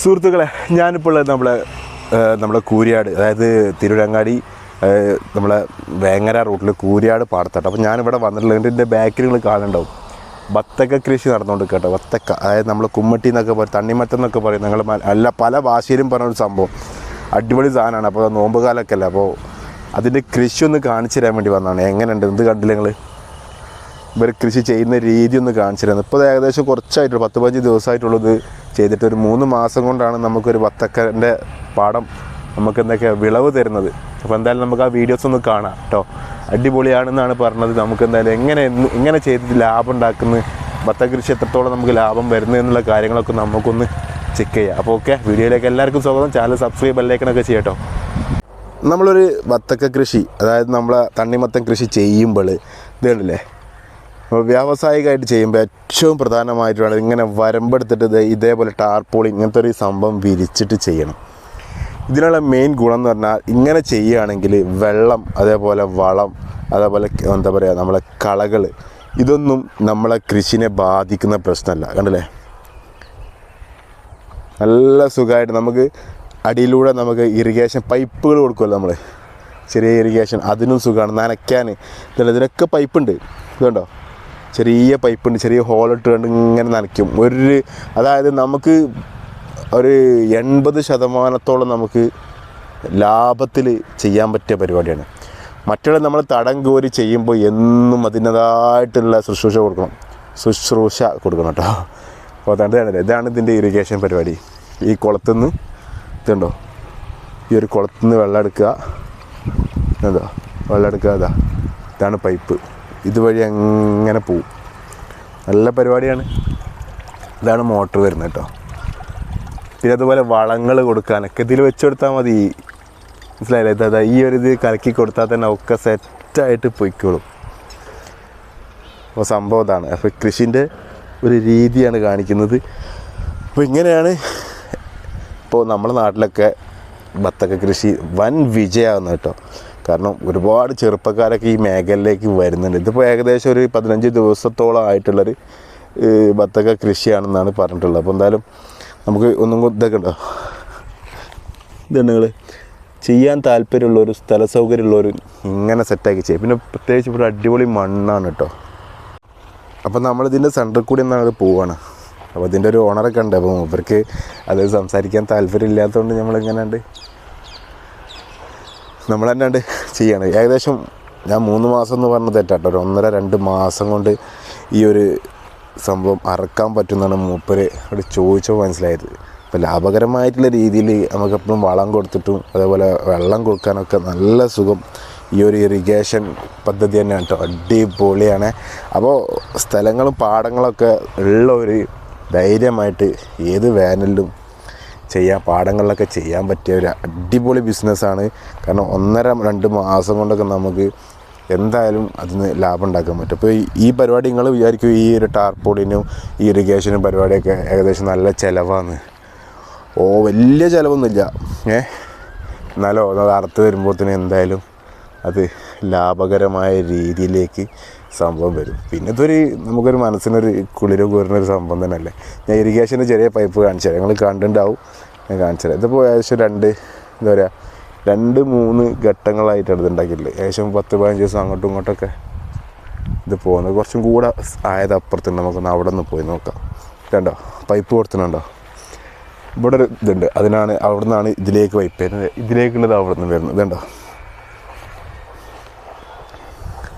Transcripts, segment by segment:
സുഹൃത്തുക്കളെ ഞാനിപ്പോൾ നമ്മളെ നമ്മുടെ കൂരിയാട് അതായത് തിരുരങ്ങാടി നമ്മളെ വേങ്ങര റൂട്ടിൽ കൂരിയാട് പാടത്താട്ടോ അപ്പോൾ ഞാനിവിടെ വന്നിട്ടുള്ളത് എന്റെ ബാക്കിൽ നിങ്ങൾ കാണുന്നുണ്ടാവും. ബത്തക്ക കൃഷി നടന്നുകൊണ്ട് കേട്ടോ ബത്തക്ക അതായത് നമ്മൾ കുമ്മട്ടി എന്നൊക്കെ പറയും തണ്ണിമത്തം എന്നൊക്കെ പറയും. നിങ്ങൾ അല്ല പല ഭാഷയിലും പറഞ്ഞൊരു സംഭവം. അടിപൊളി സാധനമാണ്. അപ്പോൾ നോമ്പ് കാലമൊക്കെ അല്ലേ? അപ്പോൾ അതിന്റെ കൃഷി ഒന്ന് കാണിച്ചു തരാൻ വേണ്ടി വന്നതാണ്. എങ്ങനെയുണ്ട്? എന്ത് കണ്ടില്ല നിങ്ങൾ ഇവർ കൃഷി ചെയ്യുന്ന രീതി ഒന്ന് കാണിച്ചിരുന്നു. ഇപ്പോൾ ഏകദേശം കുറച്ചായിട്ടുള്ളൂ പത്ത് പതിനഞ്ച് ദിവസമായിട്ടുള്ളത് ചെയ്തിട്ട്. ഒരു മൂന്ന് മാസം കൊണ്ടാണ് നമുക്കൊരു വത്തക്കന്റെ പാടം നമുക്ക് എന്തൊക്കെയാണ് വിളവ് തരുന്നത്. അപ്പോൾ എന്തായാലും നമുക്ക് ആ വീഡിയോസ് ഒന്ന് കാണാം കേട്ടോ. അടിപൊളിയാണെന്നാണ് പറഞ്ഞത്. നമുക്ക് എന്തായാലും എങ്ങനെ എങ്ങനെ ചെയ്തിട്ട് ലാഭം ഉണ്ടാക്കുന്നത് ഭത്ത കൃഷി എത്രത്തോളം നമുക്ക് ലാഭം വരുന്നത് എന്നുള്ള കാര്യങ്ങളൊക്കെ നമുക്കൊന്ന് ചെക്ക് ചെയ്യാം. അപ്പോൾ ഓക്കെ വീഡിയോയിലേക്ക് എല്ലാവർക്കും സ്വാഗതം. ചാനൽ സബ്സ്ക്രൈബ് ബെല്ലൈക്കണൊക്കെ ചെയ്യട്ടോ നമ്മളൊരു വത്തക്ക കൃഷി അതായത് നമ്മളെ തണ്ണിമത്തൻ കൃഷി ചെയ്യുമ്പോൾ ഇതേണ്ടല്ലേ വ്യാവസായികമായിട്ട് ചെയ്യുമ്പോൾ ഏറ്റവും പ്രധാനമായിട്ടുള്ള ഇങ്ങനെ വരമ്പെടുത്തിട്ട് ഇതേപോലെ ടാർപോളി ഇങ്ങനത്തെ ഒരു സംഭവം വിരിച്ചിട്ട് ചെയ്യണം. ഇതിനുള്ള മെയിൻ ഗുണം എന്ന് പറഞ്ഞാൽ ഇങ്ങനെ ചെയ്യുകയാണെങ്കിൽ വെള്ളം അതേപോലെ വളം അതേപോലെ എന്താ പറയുക നമ്മളെ കളകൾ ഇതൊന്നും നമ്മളെ കൃഷിനെ ബാധിക്കുന്ന പ്രശ്നമല്ല. കണ്ടില്ലേ? നല്ല സുഖമായിട്ട് നമുക്ക് അടിയിലൂടെ നമുക്ക് ഇറിഗേഷൻ പൈപ്പുകൾ കൊടുക്കുമല്ലോ നമ്മൾ ചെറിയ ഇറിഗേഷൻ അതിനും സുഖമാണ്. നനയ്ക്കാൻ ഇതിനൊക്കെ പൈപ്പുണ്ട് ഇതുണ്ടോ? ചെറിയ പൈപ്പുണ്ട് ചെറിയ ഹോളിട്ട് കണ്ട് ഇങ്ങനെ നനയ്ക്കും. ഒരു അതായത് നമുക്ക് ഒരു എൺപത് ശതമാനത്തോളം നമുക്ക് ലാഭത്തിൽ ചെയ്യാൻ പറ്റിയ പരിപാടിയാണ്. മറ്റുള്ള നമ്മൾ തടം കോരി ചെയ്യുമ്പോൾ എന്നും അതിന്റെതായിട്ടുള്ള ശുശ്രൂഷ കൊടുക്കണം. ശുശ്രൂഷ കൊടുക്കണം കേട്ടോ. അപ്പോൾ അതാണ് ഇതാണ് ഇതാണ് ഇതിന്റെ ഇറിഗേഷൻ പരിപാടി. ഈ കുളത്തു നിന്ന് ഇതുണ്ടോ ഈ ഒരു കുളത്തു നിന്ന് വെള്ളം എടുക്കുക. എന്താ വെള്ളം എടുക്കുക. അതാ ഇതാണ് പൈപ്പ്. ഇതുവഴി അങ്ങനെ പോവും. നല്ല പരിപാടിയാണ്. ഇതാണ് മോട്ടർ വരുന്നത് കേട്ടോ. പിന്നെ അതുപോലെ വളങ്ങൾ കൊടുക്കാനൊക്കെ ഇതിൽ വെച്ച് കൊടുത്താൽ മതി. മനസ്സിലായില്ലേ? ഇതാ ഈ ഒരു ഇത് കലക്കി കൊടുത്താൽ തന്നെ ഒക്കെ സെറ്റായിട്ട് പൊയ്ക്കോളും. അപ്പോൾ സംഭവം ഇതാണ്. അപ്പോൾ കൃഷിന്റെ ഒരു രീതിയാണ് കാണിക്കുന്നത്. അപ്പോൾ ഇങ്ങനെയാണ് ഇപ്പോൾ നമ്മുടെ നാട്ടിലൊക്കെ ബത്തക്ക കൃഷി വൻ വിജയമാകുന്നത് കേട്ടോ. കാരണം ഒരുപാട് ചെറുപ്പക്കാരൊക്കെ ഈ മേഖലയിലേക്ക് വരുന്നുണ്ട്. ഇതിപ്പോൾ ഏകദേശം ഒരു പതിനഞ്ച് ദിവസത്തോളം ആയിട്ടുള്ളൊരു ബത്തക കൃഷിയാണെന്നാണ് പറഞ്ഞിട്ടുള്ളത്. അപ്പോൾ എന്തായാലും നമുക്ക് ഒന്നും ഇതൊക്കെ ഉണ്ടോ? ഇതുണ്ട് നിങ്ങൾ ചെയ്യാൻ താല്പര്യമുള്ളൊരു സ്ഥല സൗകര്യമുള്ളൊരു ഇങ്ങനെ സെറ്റാക്കി ചെയ്യും. പിന്നെ പ്രത്യേകിച്ച് ഇവിടെ അടിപൊളി മണ്ണാണ് കേട്ടോ അപ്പം നമ്മളിതിന്റെ സെന്ററിൽ കൂടി എന്നാണ് പോവാണ്. അപ്പോൾ ഇതിന്റെ ഒരു ഓണറൊക്കെ ഉണ്ട്. അപ്പോൾ ഇവർക്ക് അത് സംസാരിക്കാൻ താല്പര്യം ഇല്ലാത്തതുകൊണ്ട് നമ്മളിങ്ങനെ ഉണ്ട് നമ്മൾ തന്നെയാണ്ട് ചെയ്യണം. ഏകദേശം ഞാൻ മൂന്ന് മാസം എന്ന് പറഞ്ഞ തെറ്റാട്ടോ. ഒരു ഒന്നര രണ്ട് മാസം കൊണ്ട് ഈ ഒരു സംഭവം അറക്കാൻ പറ്റുമെന്നാണ് മൂപ്പര് അവിടെ ചോദിച്ചപ്പോൾ മനസ്സിലായത്. ഇപ്പോൾ ലാഭകരമായിട്ടുള്ള രീതിയിൽ നമുക്കെപ്പോഴും വളം കൊടുത്തിട്ടും അതേപോലെ വെള്ളം കൊടുക്കാനൊക്കെ നല്ല സുഖം. ഈ ഒരു ഇറിഗേഷൻ പദ്ധതി തന്നെയാണ് കേട്ടോ അടിപൊളിയാണ്. അപ്പോൾ സ്ഥലങ്ങളും പാടങ്ങളൊക്കെ ഉള്ള ഒരു ധൈര്യമായിട്ട് ഏത് വേനലിലും ചെയ്യാൻ പാടങ്ങളിലൊക്കെ ചെയ്യാൻ പറ്റിയ ഒരു അടിപൊളി ബിസിനസ്സാണ് കാരണം ഒന്നര രണ്ട് മാസം കൊണ്ടൊക്കെ നമുക്ക് എന്തായാലും അതിന് ലാഭം ഉണ്ടാക്കാൻ പറ്റും. അപ്പോൾ ഈ- പരിപാടി നിങ്ങൾ വിചാരിക്കും ഈ ഒരു ടാർപോളിനും ഈ ഇറിഗേഷനും പരിപാടിയൊക്കെ ഏകദേശം നല്ല ചിലവാണ്. ഓ വലിയ ചിലവൊന്നുമില്ല. ഏ? എന്നാലോ അത് അറുത്ത് വരുമ്പോഴത്തേനും എന്തായാലും അത് ലാഭകരമായ രീതിയിലേക്ക് സംഭവം വരും. പിന്നെ ഇതൊരു നമുക്കൊരു മനസ്സിനൊരു കുളിര കൂരുന്ന ഒരു സംഭവം തന്നെയല്ലേ? ഞാൻ ഇറിഗേഷന്റെ ചെറിയ പൈപ്പ് കാണിച്ചു തരാം. ഞങ്ങൾ കണ്ടിട്ടുണ്ടാവും. ഞാൻ കാണിച്ചു തരാം. ഇതിപ്പോൾ ഏകദേശം രണ്ട് എന്താ പറയുക രണ്ട് മൂന്ന് ഘട്ടങ്ങളായിട്ടാണ് ഇത് ഉണ്ടാക്കിയിട്ടുള്ളത്. ഏകദേശം പത്ത് പതിനഞ്ച് ദിവസം അങ്ങോട്ടും ഇങ്ങോട്ടൊക്കെ ഇത് പോകുന്നത്. കുറച്ചും കൂടെ ആയത് അപ്പുറത്ത് നമുക്കൊന്ന് അവിടെ നിന്ന് പോയി നോക്കാം. കണ്ടോ? പൈപ്പ് കൊടുത്തിട്ടുണ്ടോ? ഇവിടെ ഒരു ഇതുണ്ട്. അതിനാണ് അവിടെ നിന്നാണ് ഇതിലേക്ക് പൈപ്പ് വരുന്നത്. ഇതിലേക്കുള്ളത് അവിടെ നിന്ന് വരുന്നത്. ഇതുണ്ടോ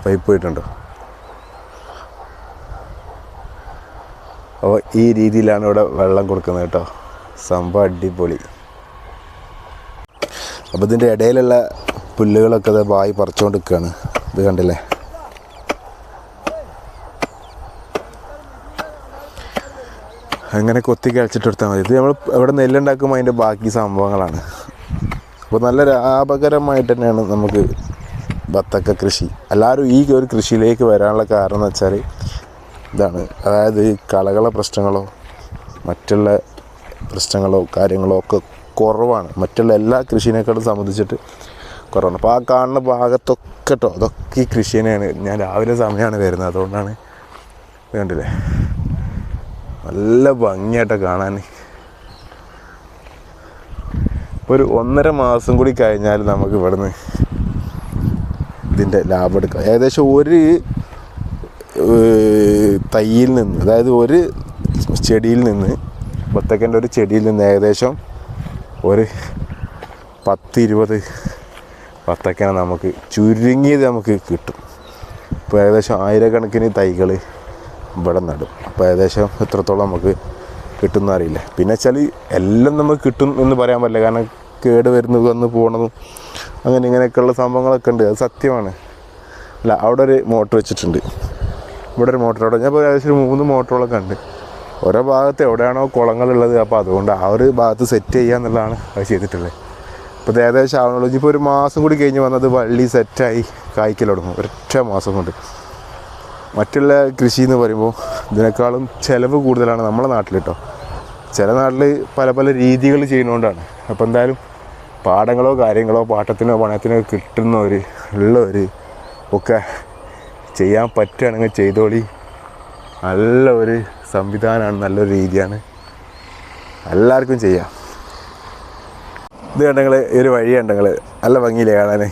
പൈപ്പ് പോയിട്ടുണ്ടോ? അപ്പോൾ ഈ രീതിയിലാണ് ഇവിടെ വെള്ളം കൊടുക്കുന്നത് കേട്ടോ. സംഭവം അടിപൊളി. അപ്പോൾ ഇതിന്റെ ഇടയിലുള്ള പുല്ലുകളൊക്കെ അത് വായി പറിച്ചുകൊണ്ട് നിൽക്കുകയാണ് ഇത് കണ്ടില്ലേ? അങ്ങനെ കൊത്തി കഴിച്ചിട്ട് എടുത്താൽ മതി. ഇത് നമ്മൾ ഇവിടെ നെല്ലുണ്ടാക്കുമ്പോൾ അതിന്റെ ബാക്കി സംഭവങ്ങളാണ്. അപ്പോൾ നല്ല ലാഭകരമായിട്ട് തന്നെയാണ് നമുക്ക് ബത്തക്ക കൃഷി. എല്ലാവരും ഈ ഒരു കൃഷിയിലേക്ക് വരാനുള്ള കാരണം എന്ന് വെച്ചാൽ ഇതാണ്. അതായത് ഈ കളകള പ്രശ്നങ്ങളോ മറ്റുള്ള പ്രശ്നങ്ങളോ കാര്യങ്ങളോ ഒക്കെ കുറവാണ്. മറ്റുള്ള എല്ലാ കൃഷിനേക്കാളും സംബന്ധിച്ചിട്ട് കുറവാണ്. അപ്പോൾ ആ കാണുന്ന ഭാഗത്തൊക്കെ കേട്ടോ അതൊക്കെ ഈ കൃഷി ഞാൻ രാവിലെ സമയമാണ് വരുന്നത്. അതുകൊണ്ടാണ് കണ്ടില്ലേ? നല്ല ഭംഗിയായിട്ട് കാണാൻ. ഇപ്പോൾ ഒരു ഒന്നര മാസം കൂടി കഴിഞ്ഞാൽ നമുക്ക് ഇവിടുന്ന് ഇതിന്റെ ലാഭം എടുക്കാം. ഏകദേശം ഒരു തൈയിൽ നിന്ന് അതായത് ഒരു ചെടിയിൽ നിന്ന് ബത്തക്കന്റെ ഒരു ചെടിയിൽ നിന്ന് ഏകദേശം ഒരു പത്ത് ഇരുപത് വത്തക്കനെ നമുക്ക് ചുരുങ്ങിയത് നമുക്ക് കിട്ടും. ഇപ്പോൾ ഏകദേശം ആയിരക്കണക്കിന് തൈകൾ ഇവിടെ നടും. അപ്പോൾ ഏകദേശം എത്രത്തോളം നമുക്ക് കിട്ടുന്ന അറിയില്ല പിന്നെ വെച്ചാൽ എല്ലാം നമുക്ക് കിട്ടും എന്ന് പറയാൻ പറ്റില്ല. കാരണം കേട് വരുന്നത് വന്ന് പോകണതും അങ്ങനെ ഇങ്ങനെയൊക്കെയുള്ള സംഭവങ്ങളൊക്കെ ഉണ്ട്. അത് സത്യമാണ്. അല്ല അവിടെ ഒരു മോട്ടർ വെച്ചിട്ടുണ്ട്. ഇവിടെ ഒരു മോട്ടർ അവിടെ. ഞാൻ ഇപ്പോൾ ഏകദേശം മൂന്ന് മോട്ടറുകളൊക്കെ ഉണ്ട്. ഓരോ ഭാഗത്ത് എവിടെയാണോ കുളങ്ങളുള്ളത് അപ്പോൾ അതുകൊണ്ട് ആ ഒരു ഭാഗത്ത് സെറ്റ് ചെയ്യുക എന്നുള്ളതാണ് അത് ചെയ്തിട്ടുള്ളത്. ഇപ്പോൾ ഏകദേശം ആവണുള്ളൂ ഇനിയിപ്പോൾ ഒരു മാസം കൂടി കഴിഞ്ഞ് വന്നത് വള്ളി സെറ്റായി കായ്ക്കൽ തുടങ്ങും. ഒരൊറ്റ മാസം കൊണ്ട്. മറ്റുള്ള കൃഷി എന്ന് പറയുമ്പോൾ ഇതിനേക്കാളും ചിലവ് കൂടുതലാണ് നമ്മളെ നാട്ടിൽ കേട്ടോ ചില നാട്ടിൽ പല പല രീതികൾ ചെയ്യുന്നതുകൊണ്ടാണ് അപ്പോൾ എന്തായാലും പാടങ്ങളോ കാര്യങ്ങളോ പാട്ടത്തിനോ പണയത്തിനോ കിട്ടുന്നവർ ഉള്ളവർ ഒക്കെ ചെയ്യാൻ പറ്റുകയാണെങ്കിൽ ചെയ്തോളി. നല്ല ഒരു സംവിധാനമാണ് നല്ലൊരു രീതിയാണ്. എല്ലാവർക്കും ചെയ്യാം. ഇത് കണ്ടെങ്കിൽ ഒരു വഴി കണ്ടങ്ങൾ നല്ല ഭംഗിയില്ലേ കാണാൻ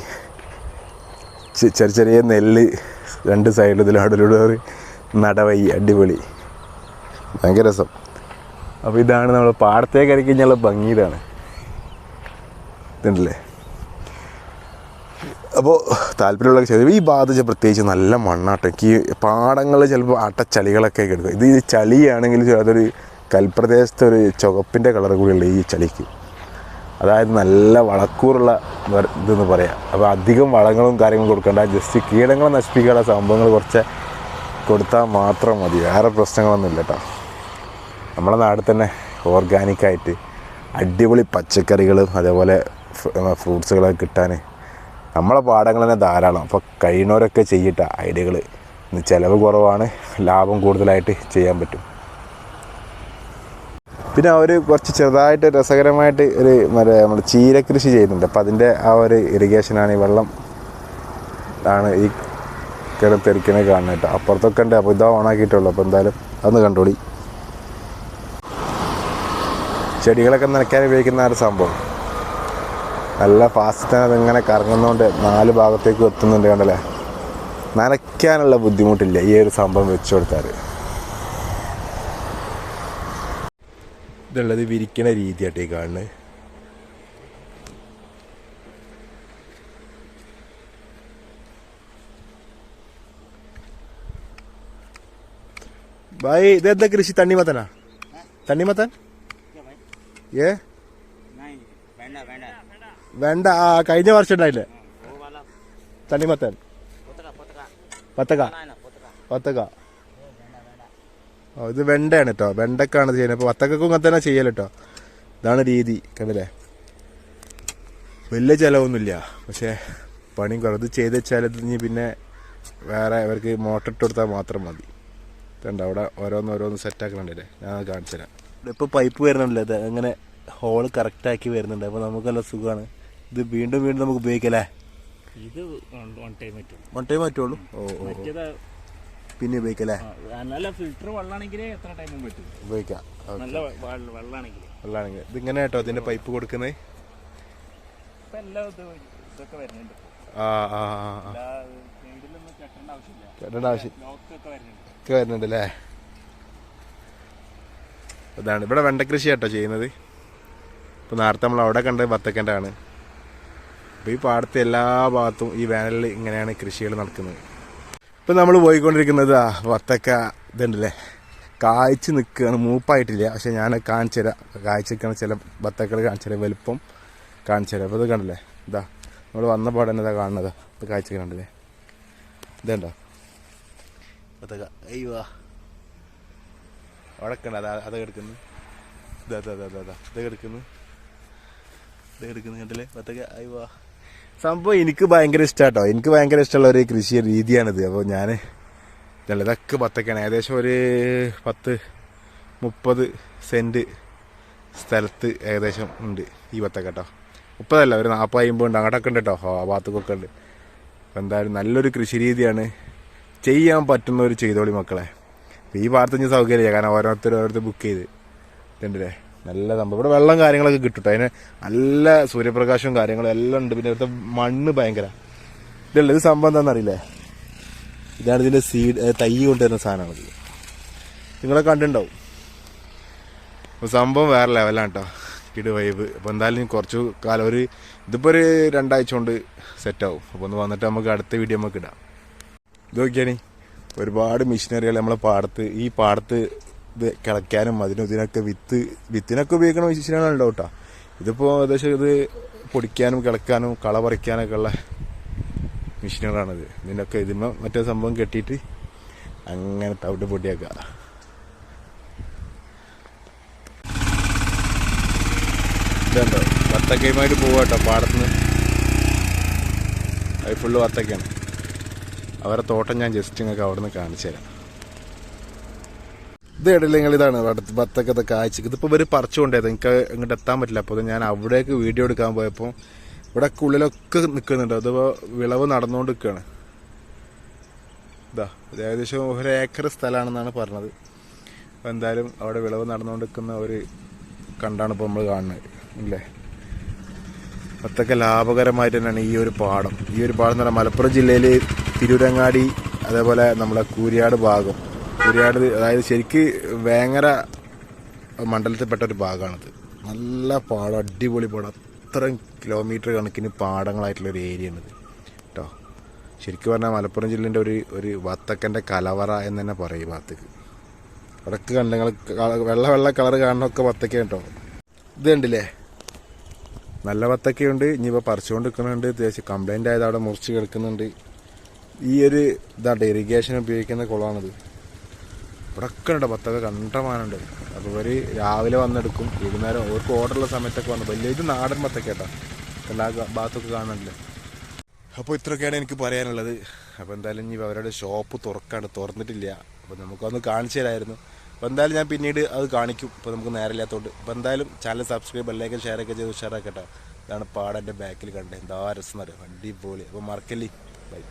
ചെറിയ ചെറിയ നെല്ല് രണ്ട് സൈഡിൽ ഇതിൽ അടലൂടെ ഒരു നടവഴി അടിപൊളി. ഭയങ്കര രസം. അപ്പോൾ ഇതാണ് നമ്മൾ പാടത്തേക്ക് കഴിഞ്ഞാൽ ഭംഗി ഇതാണ്. ഇതുണ്ടല്ലേ? അപ്പോൾ താല്പര്യമുള്ള ചെയ്തു ഈ ഭാഗത്ത് പ്രത്യേകിച്ച് നല്ല മണ്ണാട്ടം. ഈ പാടങ്ങൾ ചിലപ്പോൾ അട്ടച്ചളികളൊക്കെ കിടക്കും ഇത് ചളിയാണെങ്കിൽ അതൊരു കൽപ്രദേശത്തെ ഒരു ചുവപ്പിന്റെ കളർ കൂടിയുള്ള ഈ ചളിക്ക്. അതായത് നല്ല വളക്കൂറുള്ള ഇതെന്ന് പറയാം. അപ്പോൾ അധികം വളങ്ങളും കാര്യങ്ങളും കൊടുക്കേണ്ട. ജസ്റ്റ് കീടങ്ങളെ നശിപ്പിക്കാനുള്ള സംഭവങ്ങൾ കുറച്ച് കൊടുത്താൽ മാത്രം മതി. വേറെ പ്രശ്നങ്ങളൊന്നുമില്ല കേട്ടോ നമ്മളെ നാട്ടിൽ തന്നെ ഓർഗാനിക്കായിട്ട് അടിപൊളി പച്ചക്കറികളും അതേപോലെ ഫ്രൂട്ട്സുകളൊക്കെ കിട്ടാൻ നമ്മളെ പാടങ്ങൾ തന്നെ ധാരാളം. അപ്പോൾ കഴിയുന്നവരൊക്കെ ചെയ്യട്ട ഐഡിയകൾ ചിലവ് കുറവാണ്. ലാഭം കൂടുതലായിട്ട് ചെയ്യാൻ പറ്റും. പിന്നെ അവർ കുറച്ച് ചെറുതായിട്ട് രസകരമായിട്ട് ഒരു മറ്റേ നമ്മൾ ചീര കൃഷി ചെയ്യുന്നുണ്ട്. അപ്പോൾ അതിന്റെ ആ ഒരു ഇറിഗേഷനാണ് ഈ വെള്ളം ആണ് ഈ കിടത്തെറിക്കണേ കാണുന്നത് കേട്ടോ. അപ്പുറത്തൊക്കെ ഉണ്ട്. അപ്പോൾ ഇതാ ഓണാക്കിയിട്ടുള്ളൂ അപ്പോൾ എന്തായാലും അതൊന്ന് കണ്ടോളി. ചെടികളൊക്കെ നനയ്ക്കാൻ ഉപയോഗിക്കുന്ന ഒരു സംഭവം. നല്ല ഫാസ്റ്റ് അതിങ്ങനെ കറങ്ങുന്നതുകൊണ്ട് നാല് ഭാഗത്തേക്ക് എത്തുന്നുണ്ട് കണ്ടല്ലേ? നനയ്ക്കാനുള്ള ബുദ്ധിമുട്ടില്ല ഈ ഒരു സംഭവം വെച്ചു കൊടുത്താൽ ഇതുള്ളത് വിരിക്കണ രീതിയായിട്ട് ഈ കാണുന്നത്. ഭായ് ഇതെന്താ കൃഷി? തണ്ണിമത്തനാ? തണ്ണിമത്തൻ? ഏ? വേണ്ട ആ കഴിഞ്ഞ വർഷം ഉണ്ടായില്ലേ? തണ്ണിമത്തൻ. പത്തക്ക. പത്തക്ക. ഇത് വെണ്ടയാണ് കേട്ടോ വെണ്ടക്കാണ് ചെയ്യുന്നത്. അപ്പൊ വത്തക്കും ഇങ്ങനെ തന്നെ ചെയ്യൽ കേട്ടോ ഇതാണ് രീതി കണ്ടില്ലേ? വലിയ ചെലവൊന്നുമില്ല. പക്ഷേ പണി കുറവ്. ചെയ്ത് വെച്ചാൽ ഇനി പിന്നെ വേറെ ഇവർക്ക് മോട്ടർ ഇട്ട് കൊടുത്താൽ മാത്രം മതി. കണ്ടോ അവിടെ ഓരോന്ന് ഓരോന്ന് സെറ്റാക്കണുണ്ടല്ലേ ഞാൻ കാണിച്ചു തരാം ഇപ്പൊ പൈപ്പ് വരുന്നുണ്ടല്ലോ. അങ്ങനെ ഹോൾ കറക്റ്റാക്കി വരുന്നുണ്ട്. അപ്പോൾ നമുക്ക് നല്ല സുഖമാണ്. ഇത് വീണ്ടും വീണ്ടും നമുക്ക് ഉപയോഗിക്കല്ലേ? ഇത് വൺ ടൈം പറ്റും വൺ ടൈം പറ്റുള്ളൂ? ഓ. പിന്നെ ഉപയോഗിക്കല്ലേ? നല്ല ഫിൽറ്റർ വെള്ളമാണെങ്കിൽ എത്ര ടൈമും പറ്റും. ഉപയോഗിക്കാം. നല്ല വെള്ളമാണെങ്കിൽ വെള്ളമാണെങ്കിൽ ഇതിങ്ങനെ കേട്ടോ ഇതിന്റെ പൈപ്പ് കൊടുക്കുന്നേ? ഇപ്പൊ എല്ലാം ഇത് ഇതൊക്കെ വരുന്നുണ്ട് ആ ആ ആ, കെട്ടേണ്ട ആവശ്യം ഒക്കെ വരുന്നുണ്ട്. അല്ലേ അതാണ്. ഇവിടെ വെണ്ട കൃഷി കേട്ടോ ചെയ്യുന്നത്. ഇപ്പോൾ നേരത്തെ നമ്മൾ അവിടെ കണ്ടത് ബത്തക്കന്റെ ആണ് അപ്പോൾ ഈ പാടത്തെ എല്ലാ ഭാഗത്തും ഈ വേനലിൽ ഇങ്ങനെയാണ് കൃഷികൾ നടക്കുന്നത്. ഇപ്പം നമ്മൾ പോയിക്കൊണ്ടിരിക്കുന്നത് വത്തക്ക ഇതുണ്ടല്ലേ? കായ്ച്ച് നിൽക്കുകയാണ് മൂപ്പായിട്ടില്ല. പക്ഷെ ഞാൻ കാണിച്ചു തരാം. കായ്ച്ച് നിൽക്കുന്ന ചില വത്തക്കൾ കാണിച്ചു തരാം. വലുപ്പം കാണിച്ചു തരാം. അപ്പോൾ ഇത് കണ്ടല്ലേ? ഇതാ നമ്മൾ വന്ന പാടെ ഇതാ കാണുന്നത്. ഇത് കായ്ച്ച് കണ്ടല്ലേ ഇതുണ്ടോ? വത്തക്ക. അയ്യോ അവിടെ അതാ അത് കിടക്കുന്നു. ഇതാ ഇതാ ഇതാ, ഇതാ ഇത്. കിടക്കുന്നു. ഇത് കിടക്കുന്നു. കണ്ടില്ലേ? വത്തക്ക. അയ്യോ സംഭവം എനിക്ക് ഭയങ്കര ഇഷ്ടമാട്ടോ എനിക്ക് ഭയങ്കര ഇഷ്ടമുള്ള ഒരു കൃഷി രീതിയാണിത്. അപ്പോൾ ഞാൻ ഇതല്ല ബത്തക്കാണ് ഏകദേശം ഒരു പത്ത് മുപ്പത് സെന്റ് സ്ഥലത്ത് ഏകദേശം ഉണ്ട് ഈ പത്തൊക്കെ കേട്ടോ മുപ്പതല്ല ഒരു നാൽപ്പത് അമ്പത് ഉണ്ട്. അങ്ങോട്ടൊക്കെ ഉണ്ട് കേട്ടോ ആ ഭാഗത്തൊക്കെ ഉണ്ട്. അപ്പോൾ എന്തായാലും നല്ലൊരു കൃഷി രീതിയാണ് ചെയ്യാൻ പറ്റുന്ന ഒരു ചെയ്തോളി മക്കളെ. ഈ ഭാഗത്ത് ഞാൻ സൗകര്യമില്ല. കാരണം ഓരോരുത്തർ ഓരോരുത്തർ ബുക്ക് ചെയ്ത്. ഇതുണ്ടല്ലേ? നല്ല സംഭവം. ഇവിടെ വെള്ളം കാര്യങ്ങളൊക്കെ കിട്ടും ട്ടോ. അതിന് നല്ല സൂര്യപ്രകാശവും കാര്യങ്ങളും എല്ലാം ഉണ്ട്. പിന്നെ ഇവിടുത്തെ മണ്ണ് ഭയങ്കര. ഇതല്ല ഇത് സംഭവം എന്താണെന്നറിയില്ലേ? ഇതാണ് ഇതിന്റെ സീഡ് തൈ കൊണ്ടുവരുന്ന സാധനമാണിത് നിങ്ങളെ കണ്ടിട്ടുണ്ടാവും. സംഭവം വേറെ ലെവലാണ് കേട്ടോ കിട് വൈബ് അപ്പോൾ എന്തായാലും കുറച്ച് കാലം ഒരു ഇതിപ്പോൾ ഒരു രണ്ടാഴ്ച കൊണ്ട് സെറ്റാവും അപ്പോൾ ഒന്ന് വന്നിട്ട് നമുക്ക് അടുത്ത വീഡിയോ നമുക്ക് ഇടാം. ഇത് നോക്കിയാണി ഒരുപാട് മെഷീനറികൾ നമ്മളെ പാടത്ത് ഈ പാടത്ത് കിളയ്ക്കാനും അതിനും ഇതിനൊക്കെ വിത്ത് വിത്തിനൊക്കെ ഉപയോഗിക്കണ മെഷീനാണ് ഉണ്ടാവും കേട്ടോ. ഇതിപ്പോൾ ഏകദേശം ഇത് പൊടിക്കാനും കിളക്കാനും കള പറിക്കാനൊക്കെ ഉള്ള മെഷീനുകളാണിത്. ഇതിനൊക്കെ ഇതിന്മേ മറ്റേ സംഭവം കെട്ടിയിട്ട് അങ്ങനെ തവിട്ട് പൊടിയാക്കുക ഇതുണ്ടോ വത്തക്കയുമായിട്ട് പോവാ കേട്ടോ പാടത്തുനിന്ന്. അത് ഫുള്ള് വത്തക്കയാണ് അവരുടെ തോട്ടം ഞാൻ ജസ്റ്റ് നിങ്ങൾക്ക് അവിടെ നിന്ന് കാണിച്ചു തരാം ഇത് ഇടയിൽ നിങ്ങൾ ഇതാണ്. അടുത്ത് ഇതൊക്കെ ആഴ്ചക്ക്. ഇതിപ്പോൾ ഇവർ പറിച്ചുകൊണ്ടേത് എനിക്ക് ഇങ്ങോട്ട് എത്താൻ പറ്റില്ല. അപ്പോൾ ഞാൻ അവിടേക്ക് വീഡിയോ എടുക്കാൻ പോയപ്പോൾ ഇവിടെ ഉള്ളിലൊക്കെ നിൽക്കുന്നുണ്ട് അതിപ്പോൾ വിളവ് നടന്നുകൊണ്ട് നിൽക്കുകയാണ് ഇതാ ഏകദേശം ഒരു ഏക്കർ സ്ഥലമാണെന്നാണ് പറഞ്ഞത്. അപ്പോൾ എന്തായാലും അവിടെ വിളവ് നടന്നുകൊണ്ട് നിൽക്കുന്ന ഒരു കണ്ടാണ് ഇപ്പോൾ നമ്മൾ കാണുന്നത്. ഇല്ലേ? അതൊക്കെ ലാഭകരമായിട്ട് തന്നെയാണ് ഈ ഒരു പാടം. ഈ ഒരു പാടം എന്ന് പറഞ്ഞാൽ മലപ്പുറം ജില്ലയിൽ തിരൂരങ്ങാടി അതേപോലെ നമ്മുടെ കൂരിയാട് ഭാഗം. കൂരിയാട് അതായത് ശരിക്ക് വേങ്ങര മണ്ഡലത്തിൽപ്പെട്ട ഒരു ഭാഗമാണിത്. നല്ല പാടം അടിപൊളി പാടം. അത്രയും കിലോമീറ്റർ കണക്കിന് പാടങ്ങളായിട്ടുള്ള ഒരു ഏരിയ ആണിത്. കേട്ടോ ശരിക്കും പറഞ്ഞാൽ മലപ്പുറം ജില്ലേന്റെ ഒരു ഒരു വത്തക്കന്റെ കലവറ എന്ന് തന്നെ പറയും ഭാഗത്തേക്ക്. അവിടൊക്കെ കണ്ട് നിങ്ങൾ വെള്ള വെള്ള കളർ കാണുന്നൊക്കെ വത്തക്ക കേട്ടോ ഇത് കണ്ടില്ലേ? നല്ല വത്തക്കയുണ്ട് ഇനിയിപ്പോൾ പറിച്ചുകൊണ്ട് നിൽക്കുന്നുണ്ട് അത്യാവശ്യം കംപ്ലൈന്റ് ആയത് അവിടെ മുറിച്ച് കിടക്കുന്നുണ്ട്. ഈ ഒരു ഇതാണ്ട് ഇറിഗേഷൻ ഉപയോഗിക്കുന്ന കുളമാണിത്. ഇവിടെ പത്തൊക്കെ കണ്ടമാനുണ്ട് അപ്പോൾ ഇവർ രാവിലെ വന്നെടുക്കും. വൈകുന്നേരം അവർക്ക് ഓർഡറുള്ള സമയത്തൊക്കെ വന്നു വലിയ ഇത് നാടൻ വത്തക്ക കേട്ടോ. എല്ലാ ഭാഗത്തൊക്കെ കാണണ്ടല്ലേ അപ്പോൾ ഇത്രയൊക്കെയാണ് എനിക്ക് പറയാനുള്ളത്. അപ്പോൾ എന്തായാലും ഇനി അവരുടെ ഷോപ്പ് തുറക്കാണ്ട് തുറന്നിട്ടില്ല. അപ്പോൾ നമുക്കൊന്ന് കാണിച്ചു തരായിരുന്നു. അപ്പോൾ എന്തായാലും ഞാൻ പിന്നീട് അത് കാണിക്കും. ഇപ്പോൾ നമുക്ക് നേരമില്ലാത്തതുകൊണ്ട് അപ്പോൾ എന്തായാലും ചാനൽ സബ്സ്ക്രൈബ് ബെല്ലൈക്കൻ ഷെയർ ഒക്കെ ചെയ്ത് ഉഷാറാക്കട്ടെ. ഇതാണ് പാടന്റെ ബാക്കിൽ കണ്ടത്. എന്താ രസം അറിയാം? അടിപൊളി. അപ്പോൾ മറക്കല്ലേ? ബൈ